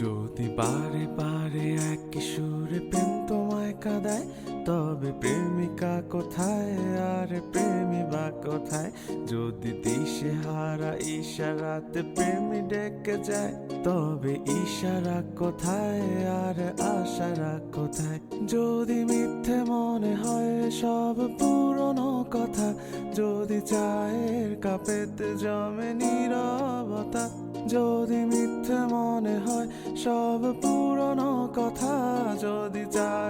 যদি বারে বারে এক সুরে প্রেম তোমায় কাঁদায় তবে প্রেমিকা কোথায় আর প্রেমী কোথায়, যদি দিশে হারা ইশারাতে প্রেমী ডেকে যায়, তবে ইশারা কোথায় আর আশারা কোথায়? যদি মিথ্যে মনে হয় সব পুরনো কথা, যদি চায়ের কাপেতে জমে নীরবতা, যদি মিথ্যে মনে হয় সব পুরনো কথা, যদি চায়ের